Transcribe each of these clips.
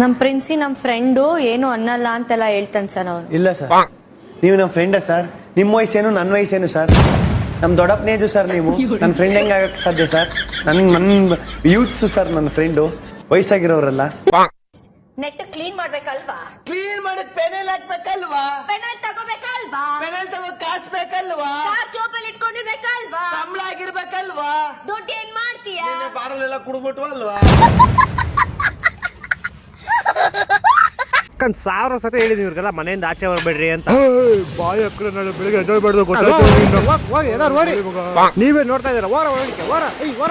ನಮ್ ಪ್ರಿನ್ಸಿ ನಮ್ ಫ್ರೆಂಡು ಏನು ಅನ್ನಲ್ಲ ಅಂತೆಲ್ಲ ಹೇಳ್ತಾನೆ ಸರ್ ಅವ್ನು. ಇಲ್ಲ ಸರ್. ನೀವು ನಮ್ ಫ್ರೆಂಡಾ ಸರ್. ನಿಮ್ಮ ವಯಸ್ಸೇನು ನನ್ನ ವಯಸ್ಸೇನು ಸರ್? ನಮ್ಮ ದೊಡ್ಡಪ್ಪನೇಜು ಸರ್ ನೀವು. ನನ್ನ ಫ್ರೆಂಡ್ ಹೆಂಗೆ ಆಗಕ್ಕೆ ಸಾಧ್ಯ ಸರ್? ನನ್ನ ನನ್ ಯೂತ್ಸು ಸರ್ ನನ್ನ ಫ್ರೆಂಡು. ವಯಸ್ಸಾಗಿರೋರಲ್ಲ. ನೆಟ್ ಕ್ಲೀನ್ ಮಾಡ್ಬೇಕಲ್ವಾ? ಕ್ಲೀನ್ ಮಾಡಕ್ ಪೆನಲ್ ಹಾಕ್ಬೇಕಲ್ವಾ? ಪೆನಲ್ ತಗೋಬೇಕಲ್ವಾ? ಪೆನಲ್ ತಗೋ ಕಾಸ್ ಬೇಕಲ್ವಾ? ಕಾರ್ ಜೋಬಲ್ ಇಟ್ಕೊಂಡಿರ್ಬೇಕಲ್ವಾ? ಸಂಬಳ ಆಗಿರ್ಬೇಕಲ್ವಾ? ದುಡ್ಡು ಏನ್ ಮಾಡ್ತೀಯಾ? ಬಾರಲೆಲ್ಲ ಕುಡ್ಬಿಟ್ಟು ಕಂದ್ ಸಾವಿರ ಸತಿ ಹೇಳಿದ್ ಇವ್ರಿಗೆಲ್ಲ ಮನೆಯಿಂದ ಆಚೆ ಬರಬೇಡ್ರಿ ಅಂತ. ಬಾಯಿ ಹತ್ರ ನಾಳೆ ಬೆಳಿಗ್ಗೆ ಎದ್ದೇಳ್ಬಾರ್ದು ನೀವೇ ನೋಡ್ತಾ ಇದ್ದೀರಾ? ಓರ ಓಡಿಕೆ ಓರ ಐ ಓರ.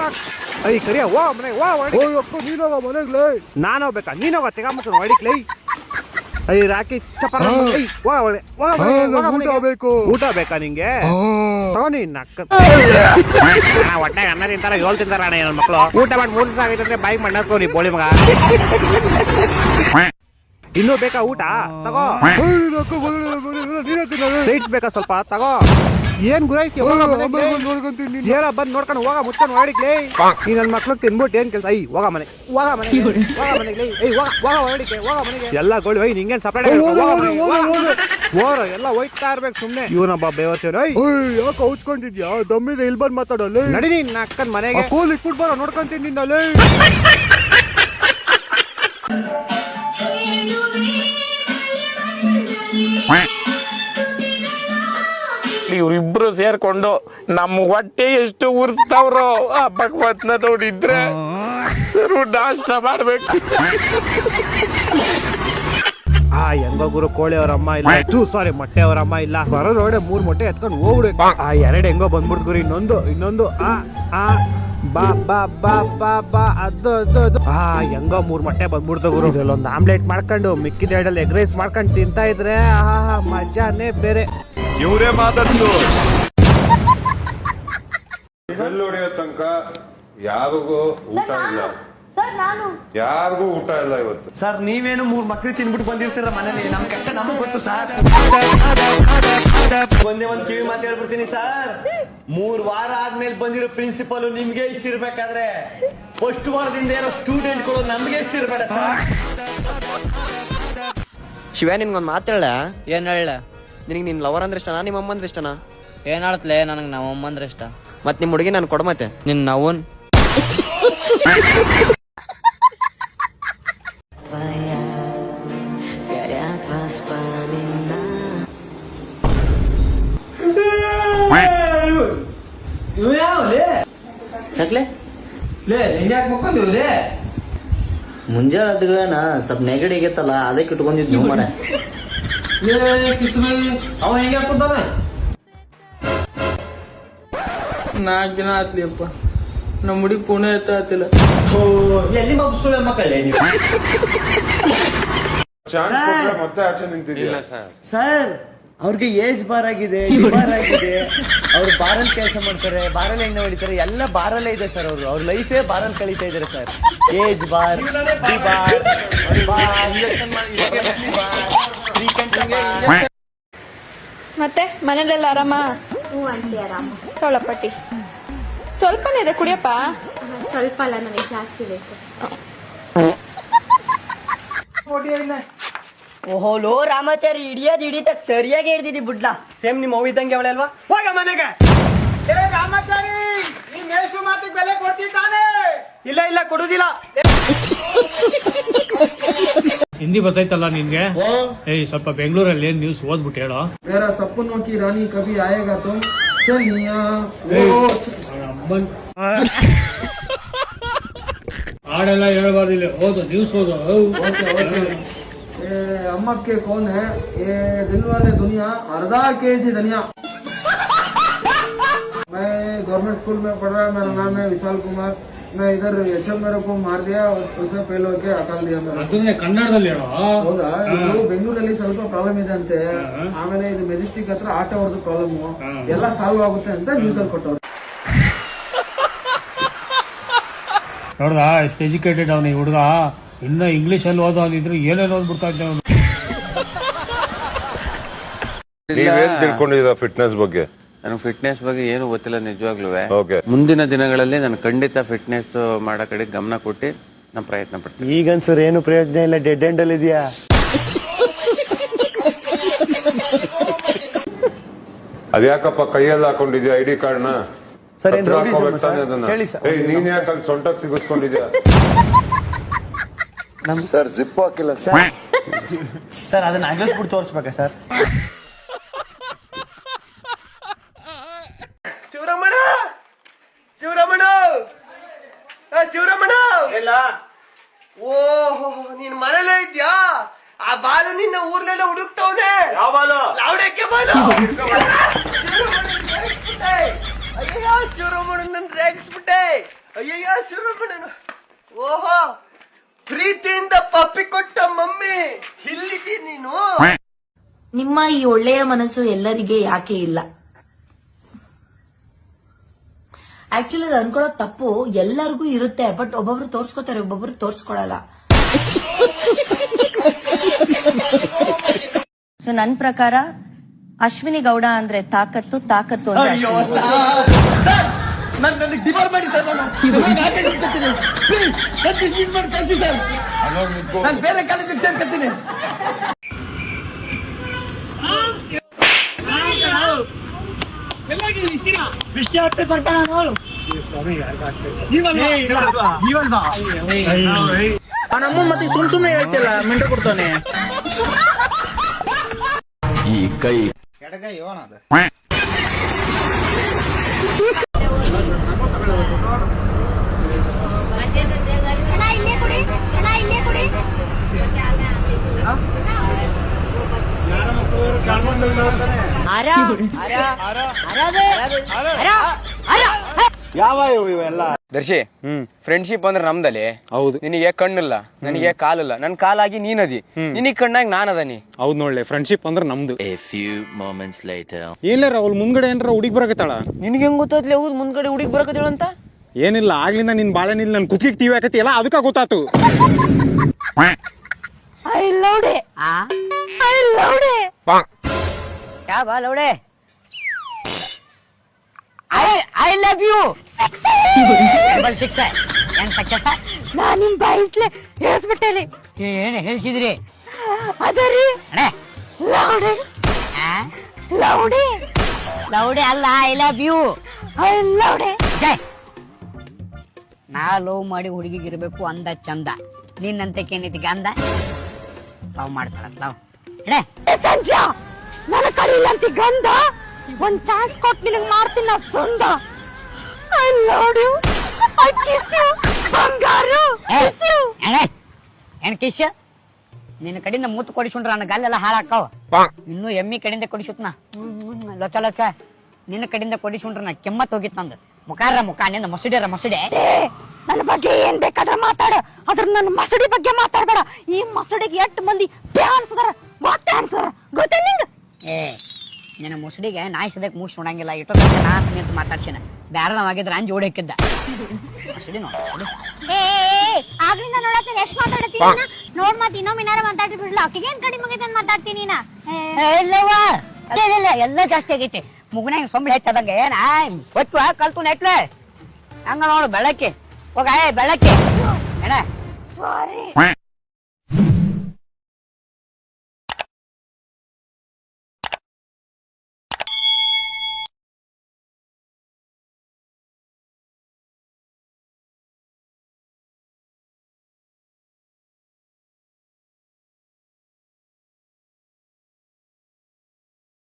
ಐ ಕರಿಯ ಓ ಮನೆ ಓ ಹೋಗೋ ನೀನೋಗ ಮನೆಗ್ಲೇ ನಾನು ಹೋಗ್ಬೇಕಾ? ನೀನೋಗ ಓಡಿಕ್ ಹೊಡಿಕ್ಲೈ ಐ ರಾಕಿ ಚಪರ ಐ ವಾ ಒಳ್ಳೆ ವಾ ಊಟ ಬೇಕು. ಊಟ ಬೇಕಾ ನಿಂಗೆ? ತಗೋನಿ ನಕ್ಕ. ಹೊಟ್ಟೆ ಅನ್ನ ತಿಂತಾರ ಏಳು ತಿಂತಾರ ಅಣ್ಣ ನನ್ನ ಮಕ್ಕಳು ಊಟ ಮಾಡಿ ಮೂರು ದಿವಸ ಆಗೈತೆ ಅಂದ್ರೆ ಬೈಕ್ ಮಾಡ್ಕೋ ನೀ ಬೋಳಿ ಮಗ. ಇನ್ನೂ ಬೇಕಾ ಊಟ? ತಗೋ. ಸೈಡ್ಸ್ ಬೇಕಾ ಸ್ವಲ್ಪ? ತಗೋ. ಏನ್ ಗುರಾಯ್ತಿ ಬಂದ್ ನೋಡ್ಕೊಂಡು ಹೋಗ ಮುಚ್ಕೊಂಡು ಹೊರಡಿಕ್ಲೇ ಈ ನನ್ ಮಕ್ಳು ತಿನ್ಬಿಟ್ಟು ಏನ್ ಕೆಲಸ? ಐ ಹೋಗ ಮನೆ. ಹೋಗ ಮನೆ ಹೋಗ ಮನೆಗೆ ಐ ಹೋಗ ಹೋಗ ಹೊರಡಿಕೆ ಹೋಗ ಮನೆಗೆ ಎಲ್ಲ ಗೋಳಿ ಐ ನಿಂಗೇನ್ ಸಪ್ರೇಟ್ ಓರ ಎಲ್ಲ ಹೋಯ್ತಾ ಇರ್ಬೇಕು ಸುಮ್ನೆ. ಇವನೊಬ್ಬ ಬೇವರ್ಸೇನು ಐ ಯಾಕೆ ಹೌಚ್ಕೊಂಡಿದ್ಯಾ ದಮ್ಮಿದೆ ಇಲ್ಲಿ ಬಂದ್ ಮಾತಾಡಲ್ಲ ನಡಿ ನೀನ್ ಅಕ್ಕನ್ ಮನೆಗೆ. ಕೂಲ್ ಇಟ್ಬಿಟ್ಟು ಬರೋ ನೋಡ್ಕೊಂತೀನಿ ನಿನ್ನಲ್ಲಿ ಇವ್ರಿಬ್ರು ಸೇರ್ಕೊಂಡು ನಮ್ಮ ಹೊಟ್ಟೆ ಎಷ್ಟು ಉರ್ಸ್ತಾವ್ರು ಆ ಭಗವತ್ನ ನೋಡಿದ್ರೆ ಸರು ನಾಷ್ಟ ಮಾಡ್ಬೇಕು. ಆ ಹೆಂಗೋ ಗುರು ಕೋಳಿ ಅವ್ರ ಅಮ್ಮ ಇಲ್ಲ. ತೂ ಸಾರಿ ಮೊಟ್ಟೆ ಅವ್ರ ಅಮ್ಮ ಇಲ್ಲ. ಬರೋ ನೋಡೆ ಮೂರ್ ಮೊಟ್ಟೆ ಎತ್ಕೊಂಡು ಹೋಗ್ಬಿಡು. ಆ ಎರಡು ಹೆಂಗೋ ಬಂದ್ಬಿಡ್ತು ಗುರು, ಇನ್ನೊಂದು ಇನ್ನೊಂದು, ಆ ಆ. ಬಾ ಬಾ ಬಾ ಬಾ ಬಾ ಅದು ಅದು ಅದು. ಆ ಹೆಂಗೋ ಮೂರ್ ಮೊಟ್ಟೆ ಬಂದ್ಬಿಡ್ತು ಗುರು. ಇದ್ರಲ್ಲೊಂದು ಆಮ್ಲೆಟ್ ಮಾಡ್ಕೊಂಡು ಮಿಕ್ಕಿದ ಎರಡಲ್ಲಿ ಎಗ್ ರೈಸ್ ಮಾಡ್ಕೊಂಡು ತಿಂತಾ ಇದ್ರೆ ಆಹಾ ಮಜಾನೇ ಬೇರೆ. ಇವರೇ ಮಾತಾಡ್ತು ಬೆಲ್ ಹೊಡೆಯೋ ತನಕ ಯಾರಿಗೂ ಊಟ ಇಲ್ಲ. ಸರ್ ನಾನು ಯಾರಿಗೂ ಊಟ ಇಲ್ಲ ಇವತ್ತು. ಸರ್ ನೀವೇನು ಮೂರು ಮಕ್ಳು ತಿನ್ಬಿಟ್ಟು ಬಂದಿರ್ತೀರ ಮನೇಲಿ? ನಮ್ ಕಷ್ಟ ನಮಗ್ ಗೊತ್ತು ಸರ್. ಒಂದೇ ಒಂದ್ ಕಿವಿ ಮಾತು ಹೇಳ್ಬಿಡ್ತೀನಿ ಸರ್. ಮೂರ್ ವಾರ ಆದ್ಮೇಲೆ ಬಂದಿರೋ ಪ್ರಿನ್ಸಿಪಲ್ ನಿಮ್ಗೆ ಇಷ್ಟ ಇರ್ಬೇಕಾದ್ರೆ ಫಸ್ಟ್ ವಾರದಿಂದ ಇರೋ ಸ್ಟೂಡೆಂಟ್ಗಳು ನಮ್ಗೆ ಇಷ್ಟ ಇರ್ಬೇಡ ಸರ್. ಶಿವ ನಿನ್ಗೊಂದ್ ಹೇಳ. ಏನ್ ಹೇಳ? ನಿನಗೆ ನಿನ್ ಲವರ್ ಅಂದ್ರೆ ಇಷ್ಟನಾ ನಿಮ್ಮ ಅಮ್ಮ ಅಂದ್ರೆ ಇಷ್ಟನಾ? ಏನ್ ಆಡ್ತಲೆ? ನನಗ್ ನಮ್ಮ ಅಮ್ಮ ಅಂದ್ರೆ ಇಷ್ಟ. ಮತ್ ನಿಮ್ ಹುಡುಗಿ ನಾನು ಕೊಡ ಮತ್ತೆ. ನಿನ್ ನವನ್ ಮುಂಜಾನೆ ಅದ್ಗಳೇನ ಸ್ವಲ್ಪ ನೆಗಡಿ ಆಗೈತಲ್ಲ ಅದಕ್ಕೆ ಇಟ್ಕೊಂಡಿದ್ವಿ ಮರ ಅವ ಹೆಂಗೆ ಹಾಕುತ್ತಾನ ನಾಲ್ಕು ದಿನ ಆತ್ಲಿಯಪ್ಪ. ನಮ್ಮ ಹುಡುಗಿ ಪುಣೆ ಎತ್ತಾತಿಲ್ಲ ಎಲ್ಲಿ ಮಗಸುಳೆ ಮಕ್ಕಳೇ ನೀವು ಚಾನ್ಸ್ ಕೊಟ್ರೆ ಮತ್ತೆ ಆಚೆ ನಿಂತಿದ್ಯಾ? ಸರ್ ಅವ್ರಿಗೆ ಏಜ್ ಬಾರ್ ಆಗಿದೆ ಬಾರ್ ಆಗಿದೆ. ಅವ್ರು ಬಾರಲ್ ಕೆಲಸ ಮಾಡ್ತಾರೆ ಬಾರಲ್ ಎಣ್ಣೆ ಹೊಡಿತಾರೆ ಎಲ್ಲ ಬಾರಲ್ಲೇ ಇದೆ ಸರ್ ಅವರು. ಅವ್ರ ಲೈಫೇ ಬಾರಲ್ ಕಳೀತಾ ಇದಾರೆ ಸರ್ ಏಜ್ ಬಾರ್ ಮತ್ತೆ ಮನೇಲೆಲ್ಲ ಆರಾಮ? ಸೊಳಪಟ್ಟಿ ಸ್ವಲ್ಪ ಆರಾಮ. ತೊಳಪಟ್ಟಿ ಸ್ವಲ್ಪನೇ ಇದೆ ಕುಡಿಯಪ್ಪ? ಸ್ವಲ್ಪ ಅಲ್ಲ ನನಗೆ ಜಾಸ್ತಿ ಬೇಕು. ಓಹೋ ಲೋ ರಾಮಾಚಾರಿ ಹಿಡಿಯೋದ್ ಹಿಡಿತ ಸರಿಯಾಗಿ ಹಿಡ್ದಿದಿ ಬುಡ್ಲ ಸೇಮ್ ನಿಮ್ಮ ಅವ್ವ ಇದ್ದಂಗೆ ಅವಳೆ ಅಲ್ವಾ ಹೋಗ ಮನೆಗೆ ಇಲ್ಲ ಇಲ್ಲ ಕೊಡುದಿಲ್ಲ ಹಿಂದಿ ಬರ್ತೈತಲ್ಲ ನಿನ್ಗೆ ಏಯ್ ಸ್ವಲ್ಪ ಬೆಂಗಳೂರಲ್ಲಿ ನ್ಯೂಸ್ ಓದ್ಬಿಟ್ಟು ಹೇಳೋ मेरा सपनों की रानी कभी आएगा तो चलिया ಹಾಡೆಲ್ಲ ಹೇಳ್ಬಾರ್ದು ಇಲ್ಲಿ ಓದು ನ್ಯೂಸ್ ಓದು ये अम्मक के कौन है ये दिल वाले दुनिया अर्धा के जी धनिया मैं गवर्नमेंट स्कूल में पढ़ रहा मेरा नाम है विशाल कुमार मैं इधर एच एम मेरे को मार दिया उसे फेल होके हटाल दिया मेरा ಅದನ್ನೇ ಕನ್ನಡದಲ್ಲಿ ಹೇಳೋ ಹೌದಾ ಇದು ಬೆಂಗಳೂರಲ್ಲಿ ಸ್ವಲ್ಪ ಪ್ರಾಬ್ಲಮ್ ಇದೆ ಅಂತೆ ಆಮೇಲೆ ಇದು ಮೆಜೆಸ್ಟಿಕ್ ಹತ್ರ ಆಟೋ ಅವ್ರದ್ದು ಪ್ರಾಬ್ಲಮ್ ಎಲ್ಲ ಸಾಲ್ವ್ ಆಗುತ್ತೆ ಅಂತ ನ್ಯೂಸ್ ಅಲ್ಲಿ ಕೊಟ್ಟವ್ರು ನೋಡ್ದ ಎಷ್ಟು ಎಜುಕೇಟೆಡ್ ಅವನು ಈ ಹುಡುಗ ಇನ್ನ ಇಂಗ್ಲಿಷ್ ಅಲ್ಲಿ ಓದೋ ಅಂದಿದ್ರೆ ಏನೇನು ಓದ್ಬಿಡ್ತಾ ಇದ್ದ ಅವನು ನೀವೇನ್ ತಿಳ್ಕೊಂಡಿದ್ದೀರಾ ಫಿಟ್ನೆಸ್ ಬಗ್ಗೆ? ನನಗೆ ಫಿಟ್ನೆಸ್ ಬಗ್ಗೆ ಏನು ಗೊತ್ತಿಲ್ಲ ನಿಜವಾಗ್ಲೂ. ಓಕೆ ಮುಂದಿನ ದಿನಗಳಲ್ಲಿ ನಾನು ಖಂಡಿತ ಫಿಟ್ನೆಸ್ ಮಾಡೋ ಕಡೆ ಗಮನ ಕೊಟ್ಟು ನಾನು ಪ್ರಯತ್ನ ಪಡ್ತೀನಿ. ಈಗ ಸರ್ ಏನು ಪ್ರಯೋಜನ ಇಲ್ಲ? ಡೆಡ್ ಎಂಡ್ ಅಲ್ಲಿ ಇದೆಯಾ? ಅದ್ಯಾಕಪ್ಪ ಕೈಯಲ್ಲಿ ಹಾಕೊಂಡಿದ್ಯಾ ಐ ಡಿ ಕಾರ್ಡ್ನ? ಸರ್, ಏನ್ ಹೇಳಿ ಸರ್. ನೀನ್ ಯಾಕೆ ಅಲ್ಲಿ ಸೊಂಟಕ್ಕೆ ಸಿಗಿಸ್ಕೊಂಡಿದ್ಯಾ? ಸರ್ ಜಿಪ್ ಹಾಕಿಲ್ಲ. ಸರ್ ಸರ್ ಅದನ್ನ ಅಗಲ್ಸ್ಬಿಟ್ಟು ತೋರಿಸ್ಬೇಕಾ ಸರ್? ಶಿವರಮಣ! ಶಿವರಮಣ! ಶಿವರಮಣ! ಇಲ್ಲ. ಓಹೋ ನೀನ್ ಮನೇಲೇ ಇದ್ಯಾ? ಆ ಬಾಲು ನಿನ್ನ ಊರ್ಲೆಲ್ಲ ಹುಡುಕ್ತವನೆ. ಯಾವ ಬಾಲು? ಲಾವಡಕ್ಕೆ ಬಾಲು. ಅಯ್ಯಯ್ಯೋ ಶಿವರಮಣನ್ ರೇಗಿಸ್ಬಿಟ್ಟೆ ಅಯ್ಯಯ್ಯೋ ಶಿವರಮಣನ್ ಓಹೋ ಪ್ರೀತಿಯಿಂದ ಪಪ್ಪಿ ಕೊಟ್ಟ ಮಮ್ಮಿ ಇಲ್ಲಿದ್ದೀನಿ ನೀನು? ನಿಮ್ಮ ಈ ಒಳ್ಳೆಯ ಮನಸ್ಸು ಎಲ್ಲರಿಗೆ ಯಾಕೆ ಇಲ್ಲ? ಆಕ್ಚುಲಿ ಅದು ಅನ್ಕೊಳ್ಳೋ ತಪ್ಪು ಎಲ್ಲರಿಗೂ ಇರುತ್ತೆ ಬಟ್ ಒಬ್ಬೊಬ್ರು ತೋರ್ಸ್ಕೊತಾರೆ ಒಬ್ಬೊಬ್ರು ತೋರ್ಸ್ಕೊಳಲ್ಲ. ಸೊ ನನ್ ಪ್ರಕಾರ ಅಶ್ವಿನಿ ಗೌಡ ಅಂದ್ರೆ ತಾಕತ್ತು ತಾಕತ್ತು ಅಂದ್ರೆ. ನಾನು ನನಗೆ ಡಿವೋರ್ ಮಾಡಿ ಸರ್ ನಾನು. ಪ್ಲೀಸ್ ನಾನು ಡಿಸ್ಮಿಸ್ ಮಾಡಿ ಕಳಿಸಿ ಸರ್ ನಾನು ಬೇರೆ ಕಾಲೇಜಿಗೆ ಸೇರ್ಕೊತೀನಿ. ನಮ್ಮ ಮತ್ತೆ ಸುಮ್ ಸುಮ್ನೆ ಹೇಳ್ತಿಲ್ಲ ಮೆಂಟು ಕೊಡ್ತಾನೆ. ಯಾವ ಇವೆಲ್ಲ ದರ್ಶಿ ಫ್ರೆಂಡ್ಶಿಪ್ ಅಂದ್ರೆ ನಮ್ದಲ್ಲಿ. ಹೌದು. ನಿನಗೆ ಕಣ್ಣಿಲ್ಲ ನನಗೆ ಕಾಲಿಲ್ಲ. ನನ್ ಕಾಲಾಗಿ ನೀನದಿ. ನಿನ್ ಕಣ್ಣಾಗಿ ನಾನ್ ಅದನಿ ಹೌದ್ ನೋಡ್ಲೆ ಫ್ರೆಂಡ್ಶಿಪ್ ಅಂದ್ರೆ ನಮ್ದು. ಏನ್ಲಾರ ಅವ್ಳು ಮುಂದ್ಗಡೆ ಏನಾರ ಹುಡುಗಿ ಬರಕತ್ತಾಳ? ನಿನಗೆ ಹೆಂಗ್ ಗೊತ್ತಾಗ್ಲಿ ಹೌದು ಮುಂದ್ಗಡೆ ಹುಡುಗಿ ಬರಕತ್ತೇಳಂತ? ಏನಿಲ್ಲ ಆಗ್ಲಿಂದ ನಿನ್ ಬಾಳೆನಿಲ್ಲ ನನ್ ಕುತ್ತಿಗೆ ಟಿವಿ ಹಾಕತಿ ಎಲ್ಲ ಅದಕ್ಕ ಗೊತ್ತಾತು. ಐ ಲವ್ ಯು ಶಿಕ್ಷೆ. ಏನ್ ಸಕ್ಸಸ್ ನಾ ನಿಮ್ ಬಾಯಿಸ್ಲೆ ಹೇಳ್ಸ್ಬಿಟ್ಟೇನಿ ಏನ್ ಹೇಳ್ಸಿದ್ರಿ? ಅದರಿ ಲೌಡೆ ಲೌಡೆ ಲೌಡೆ ಅಲ್ಲ ಐ ಲವ್ ಯು. ಐ ಲೌಡೆ ನಾ ಲವ್ ಮಾಡಿ ಹುಡುಗಿಗೆ ಇರಬೇಕು ಅಂದ ಚಂದ. ನಿನ್ನಂತೆ ಏನೈತಿ ಗಂಧ ಲವ್ ಮಾಡ್ತಾಳ ಲವ್ ಸಂಜಾ ನನ್ನ ಕಲಿಲ್ಲ ಅಂತ ಗಂಧ? ಒಂದ್ ಚಾನ್ಸ್ ಕೊಟ್ಟು ನಿನಗ್ ಮಾಡ್ತೀನಿ ನಾ ಸುಂದ. I love you. I kiss you. ಬಂಗಾರ. Kiss you. ಏನ್ ಕಿಸ್ ನಿನ್ನ ಕಡೆಯಿಂದ ಮೂತು ಕೊಡಿಸ್ಕೊಂಡ್ರ ನನ್ನ ಗಲ್ಲೆಲ್ಲ ಹಾಳಾಕವ. ಇನ್ನು ಎಮ್ಮಿ ಕಡೆಯಿಂದ ಕೊಡಿಸುತ್ತ ಲೊಚ ಲೊಚ. ನಿನ್ನ ಕಡೆಯಿಂದ ಕೊಡಿಸ್ಕೊಂಡ್ರ ನಾ ಕೆಮ್ಮತ್ ಹೋಗಿತ್ತು ನಂದು ಮುಖಾರ ಮುಖ ನಿನ್ನ ಮಸಡಿಯರ ಮಸಡೆ ನನ್ನ ಬಗ್ಗೆ ಏನ್ ಬೇಕಾದ್ರೆ ಮಾತಾಡ. ಅದ್ರ ನನ್ನ ಮಸಡಿ ಬಗ್ಗೆ ಮಾತಾಡಬೇಡ. ಈ ಮಸಡಿಗೆ ಎಷ್ಟು ಮಂದಿ ಫ್ಯಾನ್ಸ್ ಅದಾರ ಗೊತ್ತ ಅನ್ಸರ ಗೊತ್ತ ನಿಂಗ? ಏ ನಿನ್ನ ಮುಸುಡಿಗೆ ನಾಯಿ ಸದ್ಯಕ್ ಮೂಸ್ ನೋಡಂಗಿಲ್ಲ ಇಟ್ಟು ನಾ ನಿಂತು ಮಾತಾಡ್ಸಿನ. ಬ್ಯಾರದವಾಗಿದ್ರೆ ಅಂಜಿ ಓಡಿ ಹಾಕಿದ್ದ ಮುಸುಡಿ ನೋಡು ಏ ಆಗ್ಲಿಂದ ನೋಡತ್ತೀನಿ. ಎಷ್ಟ್ ಮಾತಾಡತ್ತೀನಿ ನೋಡ್ ಮತ್ತೆ ಇನ್ನೊಮ್ಮೆ ಏನಾರ ಮಾತಾಡಿ ಬಿಡ್ಲ ಅಕ್ಕಿಗೆ ಏನ್ ಕಡಿಮೆ ಆಗೈತೆ ಅಂತ ಮಾತಾಡ್ತೀನಿ ನಾ ಇಲ್ಲವ ಇಲ್ಲ ಎಲ್ಲ ಜಾಸ್ತಿ ಆಗೈತಿ. ಮುಗುನಾಗ ಸೊಂಬಿ ಹೆಚ್ಚದಂಗ ಏನ ಒತ್ತು ಕಲ್ತು ನೆಟ್ಲೆ. ಹಂಗ ನೋಡು ಬೆಳಕ್ಕೆ ಹೋಗ ಏ ಬೆಳಕ್ಕೆ ಏನ? ಸಾರಿ